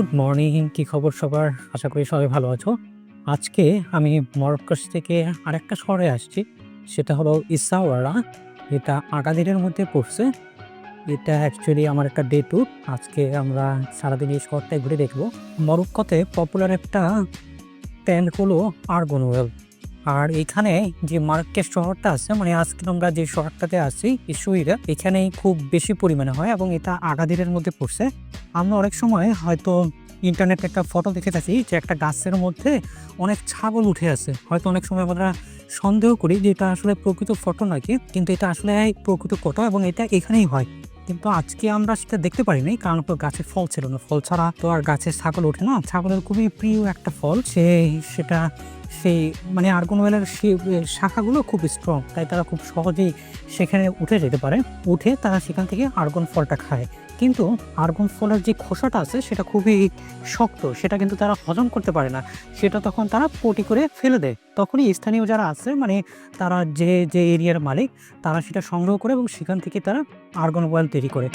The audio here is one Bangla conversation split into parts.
গুড মর্নিং কি খবর সবার? আশা করি সবাই ভালো আছো। আজকে আমি মরক্কোস থেকে আরেকটা শহরে আসছি। সেটা হলো ইসাওয়ারা। এটা আগাদিনের মধ্যে পড়ছে। এটা অ্যাকচুয়ালি আমার একটা ডে ট্যুর আজকে আমরা সারাদিন এই শহরটায় ঘুরে দেখব। মরক্কোতে পপুলার একটা ট্যান্ড হলো আর্গনওয়েল আর এখানে যে মার্কেট শহরটা আছে মানে আজকে আমরা যে শহরটাতে আছি ইস্যুইরা এখানেই খুব বেশি পরিমাণে হয় এবং এটা আগাদিনের মধ্যে পড়ছে। আমরা অনেক সময় হয়তো ইন্টারনেটে একটা ফটো দেখে থাকি যে একটা গাছের মধ্যে অনেক ছাগল উঠে আছে। হয়তো অনেক সময় আমরা সন্দেহ করি যে এটা আসলে প্রকৃত ফটো নাকি, কিন্তু এটা আসলে প্রকৃত ফটো এবং এটা এখানেই হয়। কিন্তু আজকে আমরা সেটা দেখতে পারিনি, কারণ তো গাছের ফল ছিল না। ফল ছাড়া তো আর গাছের ছাগল ওঠে না। ছাগলের খুবই প্রিয় একটা ফল, সে সেটা সেই মানে আর্গনওয়েলের শাখাগুলো খুব স্ট্রং তাই তারা খুব সহজেই সেখানে উঠে যেতে পারে। উঠে তারা সেখান থেকে আর্গন ফলটা খায়। কিন্তু আর্গন ফলের যে খোসাটা আছে, সেটা খুবই শক্ত, সেটা কিন্তু তারা হজম করতে পারে না। সেটা তখন তারা পটি করে ফেলে দেয়। তখনই স্থানীয় যারা আছে মানে তারা যে যে এরিয়ার মালিক, তারা সেটা সংগ্রহ করে এবং সেখান থেকে তারা আর্গন অয়েল তৈরি করে।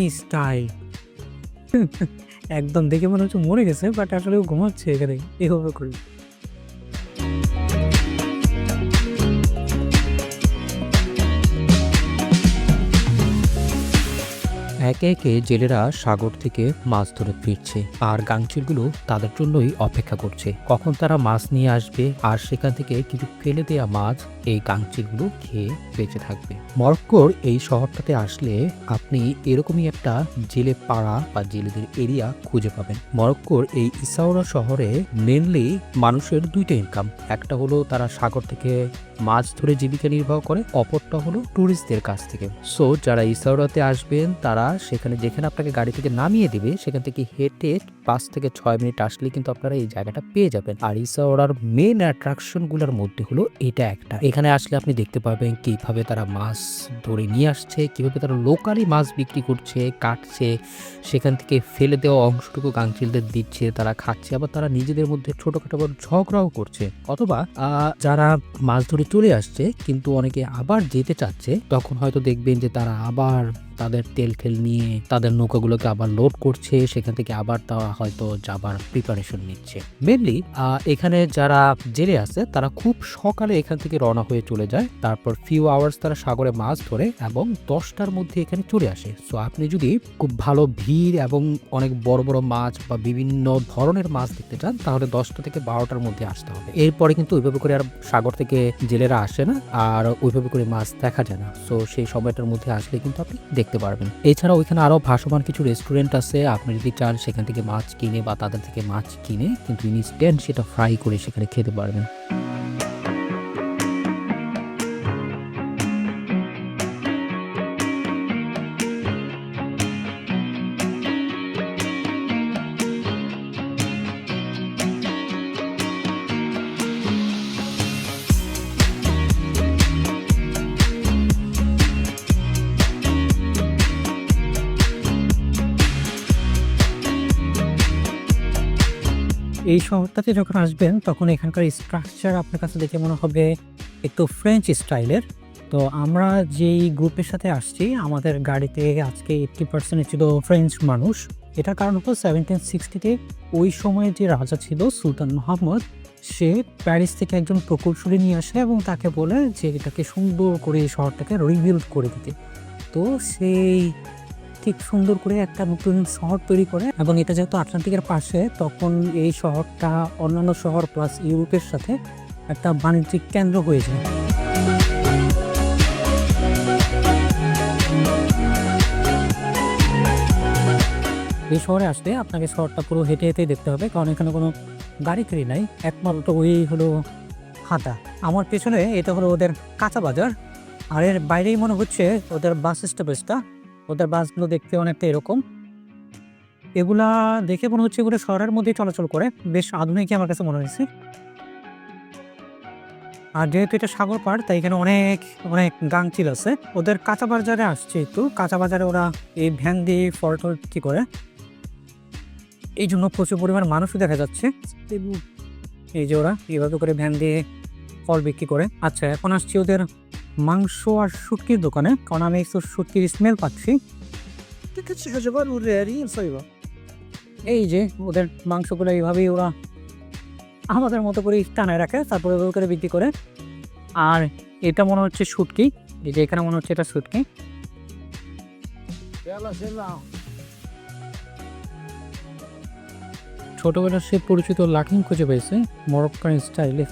কি স্টাইল একদম দেখে মনে হচ্ছে মরে গেছে বাট আসলে ঘুমাচ্ছে এখানে। এভাবে করে একে একে জেলেরা সাগর থেকে মাছ ধরে ফিরছে আর গাংচিলগুলো তাদের জন্যই অপেক্ষা করছে। কখন তারা মাছ নিয়ে আসবে আর সেখান থেকে কিছু ফেলে দেওয়া মাছ এই গাংচিলগুলো খেয়ে বেঁচে থাকবে। মরক্কোর এই শহরটাতে আসলে আপনি এরকমই একটা জেলে পাড়া বা জেলেদের এরিয়া খুঁজে পাবেন। মরক্কোর এই ইসাওরা শহরে মেনলি মানুষের দুইটা ইনকাম একটা হলো তারা সাগর থেকে মাছ ধরে জীবিকা নির্বাহ করে, অপরটা হলো ট্যুরিস্টদের কাছ থেকে। সো যারা ইসাউরাতে আসবেন, তারা সেখানে যেখানে আপনাকে গাড়ি থেকে নামিয়ে দিবে, সেখান থেকে হেঁটে পাঁচ থেকে ছয় মিনিট আসলে কিন্তু আপনারা এই জায়গাটা পেয়ে যাবেন। আর ইসাওরার মেন অ্যাট্রাকশনগুলোর মধ্যে হলো এটা একটা। এখানে আসলে আপনি দেখতে পাবেন কীভাবে তারা মাছ ধরে নিয়ে আসছে, কীভাবে তারা লোকালি মাছ বিক্রি করছে, কাটছে, সেখান থেকে ফেলে দেওয়া অংশটুকু গাংচিলদের দিচ্ছে, তারা খাচ্ছে, আবার তারা নিজেদের মধ্যে ছোটখাটো ঝগড়াও করছে। অথবা যারা মাছ ধরে চলে আসছে, কিন্তু অনেকে আবার যেতে চাচ্ছে, তখন হয়তো দেখবেন যে তারা আবার তাদের তেল ফেল নিয়ে তাদের নৌকাগুলোকে আবার লোড করছে, সেখান থেকে আবার তারা হয়তো যাবার প্রিপারেশন নিচ্ছে। মেনলি এখানে যারা জেলে আছে, তারা খুব সকালে এখান থেকে রওনা হয়ে চলে যায়। তারপর ফিউ আওয়ার্স তারা সাগরে মাছ ধরে এবং দশটার মধ্যে এখানে চলে আসে। সো আপনি যদি খুব ভালো ভিড় এবং অনেক বড় বড় মাছ বা বিভিন্ন ধরনের মাছ দেখতে চান, তাহলে দশটা থেকে বারোটার মধ্যে আসতে হবে। এরপরে কিন্তু ওইভাবে করে আর সাগর থেকে জেলেরা আসে না, আর ওইভাবে করে মাছ দেখা যায় না। সো সেই সময়টার মধ্যে আসলে কিন্তু আপনি দেখতে পারবেন। এছাড়াও ওইখানে আরও ভাসমান কিছু রেস্টুরেন্ট আছে। আপনি যদি চান সেখান থেকে মাছ কিনে বা তাদের থেকে মাছ কিনে কিন্তু ইনস্ট্যান্ট সেটা ফ্রাই করে সেখানে খেতে পারবেন। এই শহরটাতে যখন আসবেন, তখন এখানকার স্ট্রাকচার আপনার কাছে দেখে মনে হবে একটু ফ্রেঞ্চ স্টাইলের তো আমরা যেই গ্রুপের সাথে আসছি, আমাদের গাড়িতে আজকে এইট্টি পার্সেন্ট ছিল ফ্রেঞ্চ মানুষ। এটার কারণ হলো সেভেন্টিন সিক্সটিতে ওই সময়ে যে রাজা ছিল, সুলতান মোহাম্মদ, সে প্যারিস থেকে একজন প্রকৌশলী নিয়ে আসে এবং তাকে বলে যে, এটাকে সুন্দর করে শহরটাকে রিবিল্ড করে দিতে। তো সেই ঠিক সুন্দর করে একটা নতুন শহর তৈরি করে এবং এটা যেহেতু আটলান্টিকের পাশে, তখন এই শহরটা অন্যান্য শহর প্লাস ইউরোপের সাথে একটা বাণিজ্যিক কেন্দ্র হয়ে যায়। এই শহরে আসতে আপনাকে শহরটা পুরো হেঁটে হেঁটেই দেখতে হবে, কারণ এখানে কোনো গাড়ি টাড়ি নাই। একমাত্র ওই হলো হাতা আমার পেছনে এটা হলো ওদের কাঁচা বাজার। আর এর বাইরেই মনে হচ্ছে ওদের বাস স্টপেজটা ওদের বাসগুলো দেখতে অনেকটা এরকম। এগুলা দেখে মনে হচ্ছে এগুলো শহরের মধ্যেই চলাচল করে। বেশ আধুনিকই আমার কাছে মনে হয়েছে। আর যেহেতু এটা সাগর পাড়, তাই এখানে অনেক অনেক গাংচিল আছে। ওদের কাঁচা বাজারে আসছে একটু। কাঁচা বাজারে ওরা এই ভ্যান দিয়ে ফল টল কি করে? এই জন্য প্রচুর পরিমাণ মানুষও দেখা যাচ্ছে। এই যে ওরা এইভাবে করে ভ্যান দিয়ে ফল বিক্রি করে। আচ্ছা এখন আসছি ওদের মাংস আর শুটকির দোকানে কারণ আমি একটু শুটকির স্মেল পাচ্ছি। এই যে ওদের মাংসগুলো এইভাবেই ওরা আমাদের মতো করে টানায় রাখে তারপরে ওগুলো করে বিক্রি করে। আর এটা মনে হচ্ছে শুটকি এই যে এখানে মনে হচ্ছে এটা শুটকি। ছোটবেলার সে পরিচিত লাকিং খুঁজে পেয়েছে মরক্কান স্টাইলে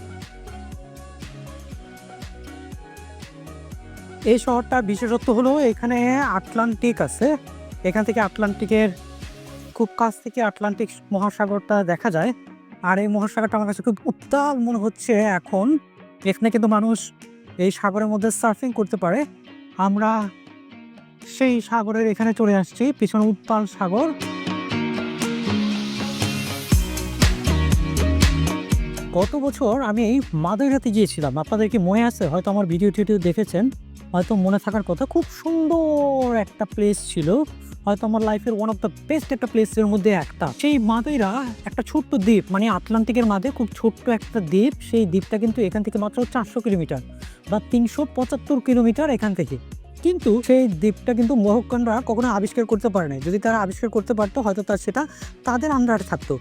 এই শহরটার বিশেষত্ব হলো এখানে আটলান্টিক আছে। এখান থেকে আটলান্টিকের খুব কাছ থেকে আটলান্টিক মহাসাগরটা দেখা যায়। আর এই মহাসাগরটা আমার কাছে খুব উত্তাল মনে হচ্ছে এখন। এখানে কিন্তু মানুষ এই সাগরের মধ্যে সার্ফিং করতে পারে। আমরা সেই সাগরের এখানে চলে আসছি, পিছনে উত্তাল সাগর। গত বছর আমি মাদাইরাতে গিয়েছিলাম। আপনাদের কি মনে আছে? হয়তো আমার ভিডিও টিডিও দেখেছেন। হয়তো মনে থাকার কথা খুব সুন্দর একটা প্লেস ছিল। হয়তো আমার লাইফের ওয়ান অফ দ্য বেস্ট একটা প্লেসের মধ্যে একটা। সেই মাদেরা একটা ছোট্ট দ্বীপ মানে আটলান্টিকের মাঝে খুব ছোট্ট একটা দ্বীপ। সেই দ্বীপটা কিন্তু এখান থেকে মাত্র চারশো কিলোমিটার বা তিনশো পঁচাত্তর কিলোমিটার এখান থেকে। কিন্তু সেই দ্বীপটা কিন্তু মহক্কানরা কখনো আবিষ্কার করতে পারে নাই। যদি তারা আবিষ্কার করতে পারতো, হয়তো তার সেটা তাদের আন্ডারে থাকতো।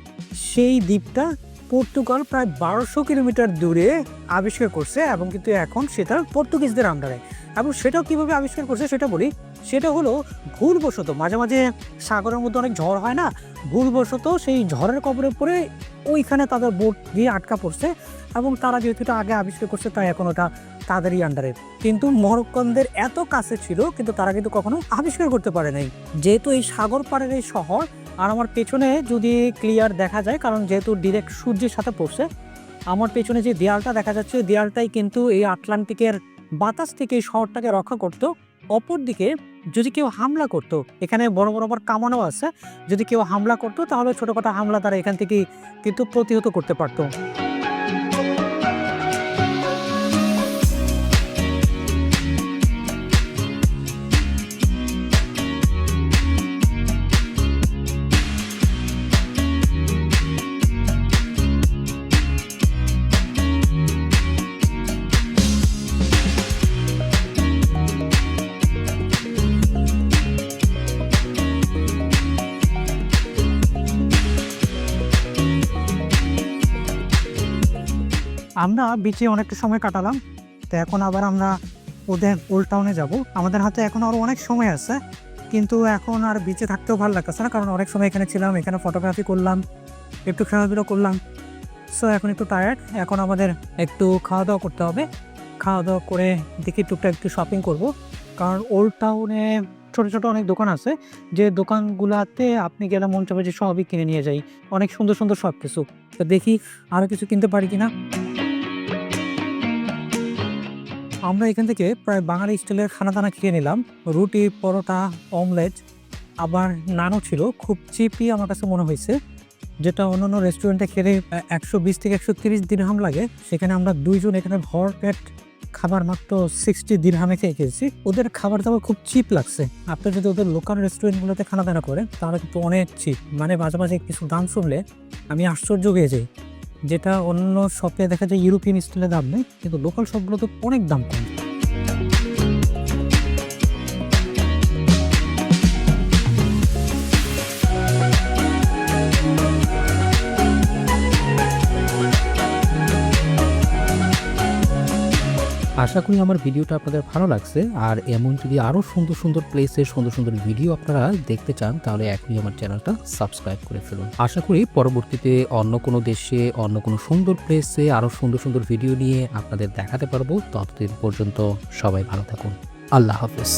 সেই দ্বীপটা পর্তুগাল প্রায় বারোশো কিলোমিটার দূরে আবিষ্কার করছে এবং কিন্তু এখন সেটা পর্তুগিজদের আন্ডারে এবং সেটাও কীভাবে আবিষ্কার করছে সেটা বলি। সেটা হলো ভুলবশত মাঝে মাঝে সাগরের মধ্যে অনেক ঝড় হয় না? ভুলবশত সেই ঝড়ের কবরে পড়ে ওইখানে তাদের বোট দিয়ে আটকা পড়ছে এবং তারা যেহেতু এটা আগে আবিষ্কার করছে, তাই এখন ওটা তাদেরই আন্ডারে কিন্তু মরক্কনদের এত কাছে ছিল, কিন্তু তারা কিন্তু কখনো আবিষ্কার করতে পারে নাই। যেহেতু এই সাগর পাড়ের এই শহর, আর আমার পেছনে যদি ক্লিয়ার দেখা যায়, কারণ যেহেতু ডিরেক্ট সূর্যের সাথে পড়ছে, আমার পেছনে যে দেয়ালটা দেখা যাচ্ছে, দেয়ালটাই কিন্তু এই আটলান্টিকের বাতাস থেকে শহরটাকে রক্ষা করত, অপরদিকে যদি কেউ হামলা করত, এখানে বড় বড় বড় কামানো আছে, যদি কেউ হামলা করত, তাহলে ছোটোখাটো হামলা তারা এখান থেকেই কিন্তু প্রতিহত করতে পারতো। আমরা বিচে অনেকটা সময় কাটালাম, তো এখন আবার আমরা ওদের ওল্ড টাউনে যাব। আমাদের হাতে এখন আরও অনেক সময় আছে, কিন্তু এখন আর বিচে থাকতেও ভালো লাগতেছে না, কারণ অনেক সময় এখানে ছিলাম, এখানে ফটোগ্রাফি করলাম, একটু খেলাধুলো করলাম। সো এখন একটু টায়ার্ড এখন আমাদের একটু খাওয়া দাওয়া করতে হবে। খাওয়া দাওয়া করে দেখি টুকটাক একটু শপিং করব, কারণ ওল্ড টাউনে ছোটো ছোটো অনেক দোকান আছে, যে দোকানগুলাতে আপনি গেলে মন চাবে যে সবই কিনে নিয়ে যাই, অনেক সুন্দর সুন্দর সব কিছু তো দেখি আরও কিছু কিনতে পারি কিনা। আমরা এখান থেকে প্রায় বাঙালি স্টাইলের খানা দানা খেয়ে নিলাম। রুটি, পরোটা, অমলেট, আবার নানও ছিল। খুব চিপই আমার কাছে মনে হয়েছে, যেটা অন্যান্য রেস্টুরেন্টে খেলে একশো বিশ থেকে একশো তিরিশ দিরহাম লাগে। সেখানে আমরা দুইজন এখানে ভর পেট খাবার মাত্র সিক্সটি দিরহামে খেয়ে খেয়েছি। ওদের খাবার দাবার খুব চিপ লাগছে। আপনি যদি ওদের লোকাল রেস্টুরেন্টগুলোতে খানা দানা করেন, তাহলে কিন্তু অনেক চিপ। মানে মাঝে মাঝে কিছু দাম শুনলে আমি আশ্চর্য হয়ে যাই। যেটা অন্য শপে দেখা যায় ইউরোপিয়ান স্টাইলে দাম নেই কিন্তু লোকাল শপগুলোতে অনেক দাম কম। আশা করি আমার ভিডিওটা আপনাদের ভালো লাগছে। আর এমন যদি আরও সুন্দর সুন্দর প্লেসে সুন্দর সুন্দর ভিডিও আপনারা দেখতে চান, তাহলে এখনই আমার চ্যানেলটা সাবস্ক্রাইব করে ফেলুন। আশা করি পরবর্তীতে অন্য কোনো দেশে, অন্য কোনো সুন্দর প্লেসে আরও সুন্দর সুন্দর ভিডিও নিয়ে আপনাদের দেখাতে পারব। ততদিন পর্যন্ত সবাই ভালো থাকুন। আল্লাহ হাফিজ।